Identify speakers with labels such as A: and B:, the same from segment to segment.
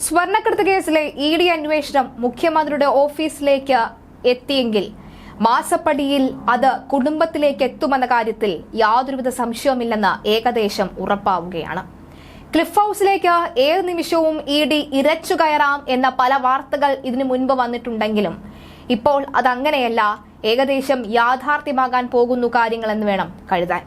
A: സ്വർണക്കടത്ത് കേസിലെ E D അന്വേഷണം മുഖ്യമന്ത്രിയുടെ ഓഫീസിലേക്ക് എത്തിയെങ്കിൽ മാസപ്പടിയിൽ അത് കുടുംബത്തിലേക്ക് എത്തുമെന്ന കാര്യത്തിൽ യാതൊരുവിധ സംശയവുമില്ലെന്ന് ഏകദേശം ഉറപ്പാവുകയാണ്. ക്ലിഫ് ഹൌസിലേക്ക് ഏത് നിമിഷവും ഇ ഡി ഇരച്ചു കയറാം എന്ന പല വാർത്തകൾ ഇതിനു മുൻപ് വന്നിട്ടുണ്ടെങ്കിലും ഇപ്പോൾ അതങ്ങനെയല്ല. ഏകദേശം യാഥാർത്ഥ്യമാകാൻ പോകുന്നു കാര്യങ്ങളെന്ന് വേണം കരുതാൻ.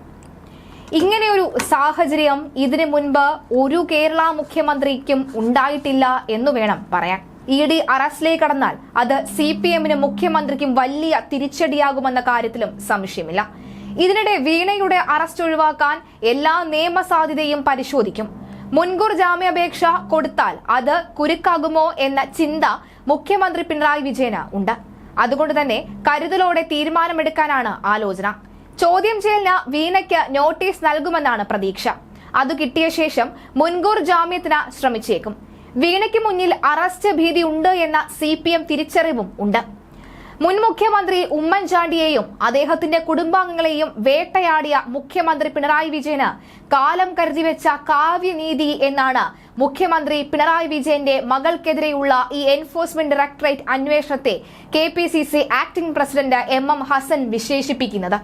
A: ഇങ്ങനെയൊരു സാഹചര്യം ഇതിനു മുൻപ് ഒരു കേരള മുഖ്യമന്ത്രിക്കും ഉണ്ടായിട്ടില്ല എന്ന് വേണം പറയാൻ. ഇ ഡി അറസ്റ്റിലേക്ക് കടന്നാൽ അത് സി പി എമ്മിനും മുഖ്യമന്ത്രിക്കും വലിയ തിരിച്ചടിയാകുമെന്ന കാര്യത്തിലും സംശയമില്ല. ഇതിനിടെ വീണയുടെ അറസ്റ്റ് ഒഴിവാക്കാൻ എല്ലാ നിയമസാധ്യതയും പരിശോധിക്കും. മുൻകൂർ ജാമ്യാപേക്ഷ കൊടുത്താൽ അത് കുരുക്കാകുമോ എന്ന ചിന്ത മുഖ്യമന്ത്രി പിണറായി വിജയന് ഉണ്ട്. അതുകൊണ്ട് തന്നെ കരുതലോടെ തീരുമാനമെടുക്കാനാണ് ആലോചന. ചോദ്യം ചെയ്യലിന് വീണയ്ക്ക് നോട്ടീസ് നൽകുമെന്നാണ് പ്രതീക്ഷ. അത് കിട്ടിയ ശേഷം മുൻകൂർ ജാമ്യത്തിന് ശ്രമിച്ചേക്കും. വീണയ്ക്ക് മുന്നിൽ അറസ്റ്റ് ഭീതി ഉണ്ട് എന്ന സി പി എം തിരിച്ചറിവും ഉണ്ട്. മുൻ മുഖ്യമന്ത്രി ഉമ്മൻചാണ്ടിയെയും അദ്ദേഹത്തിന്റെ കുടുംബാംഗങ്ങളെയും വേട്ടയാടിയ മുഖ്യമന്ത്രി പിണറായി വിജയന് കാലം കരുതി വെച്ച കാവ്യനീതി എന്നാണ് മുഖ്യമന്ത്രി പിണറായി വിജയന്റെ മകൾക്കെതിരെയുള്ള ഈ എൻഫോഴ്സ്മെന്റ് ഡയറക്ടറേറ്റ് അന്വേഷണത്തെ K acting president M M Hasan വിശേഷിപ്പിക്കുന്നത്.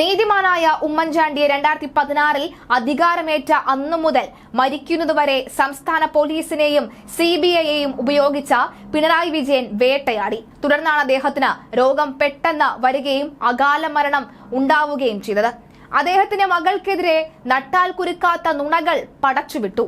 A: നീതിമാനായ ഉമ്മൻചാണ്ടിയെ രണ്ടായിരത്തി പതിനാറിൽ അധികാരമേറ്റ അന്നു മുതൽ മരിക്കുന്നതുവരെ സംസ്ഥാന പോലീസിനെയും സി ബി ഐയെയും ഉപയോഗിച്ച പിണറായി വിജയൻ വേട്ടയാടി. തുടർന്നാണ് അദ്ദേഹത്തിന് രോഗം പെട്ടെന്ന് വരികയും അകാല മരണം ഉണ്ടാവുകയും ചെയ്തത്. അദ്ദേഹത്തിന്റെ മകൾക്കെതിരെ നട്ടാൽ കുരുക്കാത്ത നുണകൾ പടച്ചുവിട്ടു.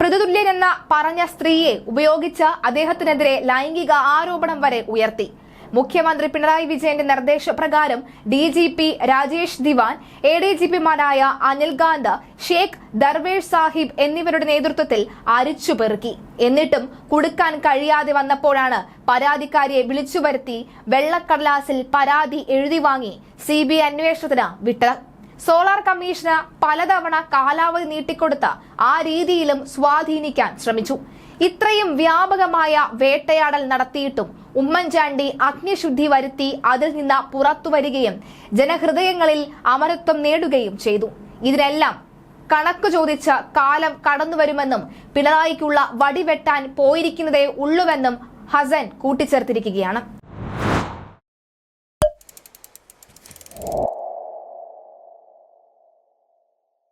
A: പ്രതിതുല്യനെന്ന പറഞ്ഞ സ്ത്രീയെ ഉപയോഗിച്ച് അദ്ദേഹത്തിനെതിരെ ലൈംഗിക ആരോപണം വരെ ഉയർത്തി. മുഖ്യമന്ത്രി പിണറായി വിജയന്റെ നിർദ്ദേശപ്രകാരം D G P Rajesh Diwan A D G പിമാരായ Anil ഗാന്ധ Sheikh Darvesh Sahib എന്നിവരുടെ നേതൃത്വത്തിൽ അരിച്ചുപെറുക്കി എന്നിട്ടും കൊടുക്കാൻ കഴിയാതെ വന്നപ്പോഴാണ് പരാതിക്കാരിയെ വിളിച്ചുവരുത്തി വെള്ളക്കടലാസിൽ പരാതി എഴുതി വാങ്ങി സി ബി അന്വേഷണത്തിന് വിട്ടത് സോളാർ കമ്മീഷന് പലതവണ കാലാവധി നീട്ടിക്കൊടുത്ത് ആ രീതിയിലും സ്വാധീനിക്കാൻ ശ്രമിച്ചു. ഇത്രയും വ്യാപകമായ വേട്ടയാടൽ നടത്തിയിട്ടും ഉമ്മൻചാണ്ടി അഗ്നിശുദ്ധി വരുത്തി അതിൽ നിന്ന് പുറത്തു വരികയും ജനഹൃദയങ്ങളിൽ അമരത്വം നേടുകയും ചെയ്തു. ഇതിനെല്ലാം കണക്ക് ചോദിച്ച് കാലം കടന്നുവരുമെന്നും പിണറായിക്കുള്ള വടിവെട്ടാൻ പോയിരിക്കുന്നതേ ഉള്ളുവെന്നും ഹസൻ കൂട്ടിച്ചേർത്തിരിക്കുകയാണ്.